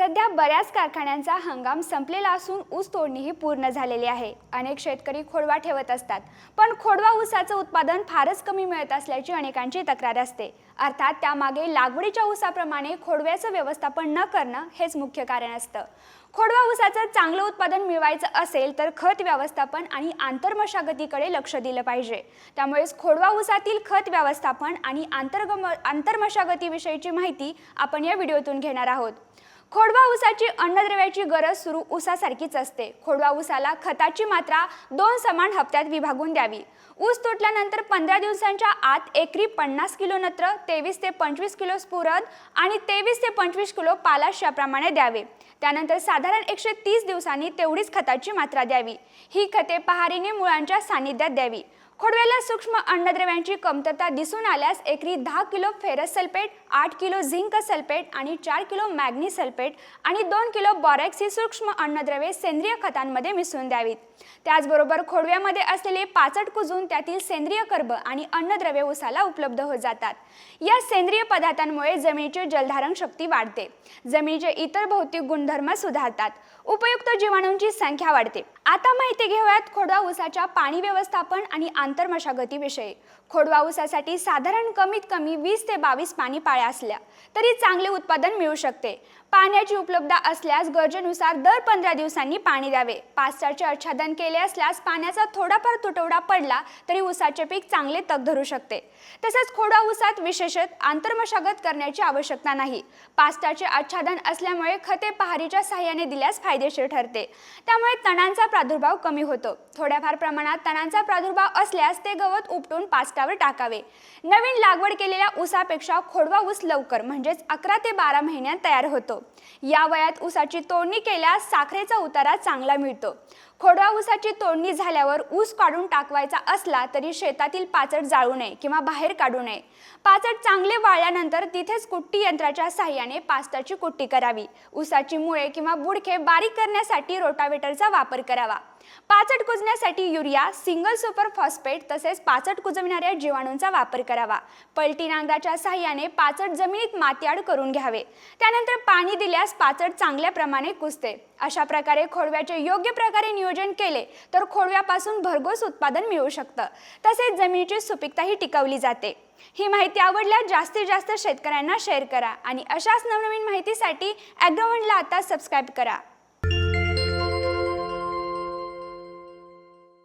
सध्या बऱ्याच कारखान्यांचा हंगाम संपलेला असून ऊस तोडणीही पूर्ण झालेली आहे. अनेक शेतकरी खोडवा ठेवत असतात. पण खोडवा ऊसाचं उत्पादन फारच कमी मिळत असल्याची अनेकांची तक्रार असते. अर्थात त्यामागे लागवडीच्या ऊसाप्रमाणे खोडव्याचं व्यवस्थापन न करणं हेच मुख्य कारण असतं. खोडवा ऊसाचं चांगलं उत्पादन मिळवायचं असेल तर खत व्यवस्थापन आणि आंतरमशागतीकडे लक्ष दिलं पाहिजे. त्यामुळेच खोडवा ऊसातील खत व्यवस्थापन आणि आंतरगम आंतरमशागतीविषयीची माहिती आपण या व्हिडिओतून घेणार आहोत. खोडवा ऊसाची अन्नद्रव्याची गरज सुरू ऊसासारखीच असते. खोडवा ऊसाला खताची मात्रा दोन समान हप्त्यात विभागून द्यावी. ऊस तुटल्यानंतर पंधरा दिवसांच्या आत एकरी पन्नास किलो नत्र तेवीस ते पंचवीस किलो स्फुरद आणि तेवीस ते पंचवीस किलो पालाश याप्रमाणे द्यावे. त्यानंतर साधारण एकशे तीस दिवसांनी तेवढीच खताची मात्रा द्यावी. ही खते पहारीने मुळांच्या सानिध्यात द्यावी. खोडव्याला सूक्ष्म अन्नद्रव्यांची कमतरता दिसून आल्यास एकरी दहा किलो फेरस सल्फेट आठ किलो झिंक सल्फेट आणि चार किलो मॅग्नी सल्फेट आणि दोन किलो बॉरेक्स ही सूक्ष्म अन्नद्रव्ये सेंद्रिय खतांमध्ये मिसळून द्यावीत. त्याचबरोबर खोडव्यामध्ये असलेले पाचट कुजून त्यातील सेंद्रिय कर्ब आणि अन्नद्रव्ये उसाला उपलब्ध होत जातात. या सेंद्रिय पदार्थांमुळे जमिनीची जलधारण शक्ती वाढते. जमिनीचे इतर भौतिक गुणधर्म सुधारतात. उपयुक्त जीवाणूंची संख्या वाढते. आता माहिती घेऊयात खोडवा उसाच्या पाणी व्यवस्थापन आणि आंतरमशागतीविषयी खोडवा ऊसासाठी साधारण कमीत कमी वीस ते बावीस पाणी पाळ्या असल्या तरी चांगले उत्पादन मिळू शकते. पाण्याची उपलब्धता असल्यास गरजेनुसार दर पंधरा दिवसांनी पाणी द्यावे. पाचसाचे आच्छादन केले असल्यास पाण्याचा थोडाफार तुटवडा पडला तरी ऊसाचे पीक चांगले तग धरू शकते. तसेच खोडा ऊसात विशेषत आंतरमशागत करण्याची आवश्यकता नाही. पास्टाचे आच्छादन असल्यामुळे खते पहारीच्या सहाय्याने दिल्यास फायदेशीर ठरते. त्यामुळे तणांचा प्रादुर्भाव कमी होतो. थोड्याफार प्रमाणात तणांचा प्रादुर्भाव असल्या असल्यास ते गवत उपटून पास्टावर टाकावे. नवीन लागवड केलेल्या ऊसापेक्षा खोडवा ऊस लवकर म्हणजेच अकरा ते बारा महिन्यात तयार होतो. या वयात ऊसाची तोडणी केल्यास साखरेचा उतारा चांगला मिळतो. खोडवा ऊसाची तोडणी झाल्यावर ऊस काढून टाकवायचा असला तरी शेतातील पाचट जाळू नये किंवा बाहेर काढू नये. पाचट चांगले वाळल्यानंतर तिथेच कुट्टी यंत्राच्या साह्याने पास्ताची कुट्टी करावी. ऊसाची मुळे किंवा बुडखे बारीक करण्यासाठी रोटावेटरचा वापर करावा. पाचट कुजण्यासाठी युरिया सिंगल सुपर फॉस्फेट तसेच पाचट कुजविणाऱ्या जीवाणूंचा वापर करावा. पलटी नांगराच्या साह्याने पाचट जमिनीत मातीआड करून घ्यावे. त्यानंतर पाणी दिल्यास पाचट चांगल्या प्रमाणे कुजते. अशा प्रकारे खोडव्याचे योग्य प्रकारे नियोजन केले तर खोडव्यापासून भरघोस उत्पादन मिळू शकतं. तसेच जमिनीची सुपीकताही टिकवली जाते. ही माहिती आवडल्यास जास्तीत जास्त शेतकऱ्यांना शेअर करा आणि अशाच नवनवीन माहितीसाठी ॲग्रोवनला आता सबस्क्राईब करा.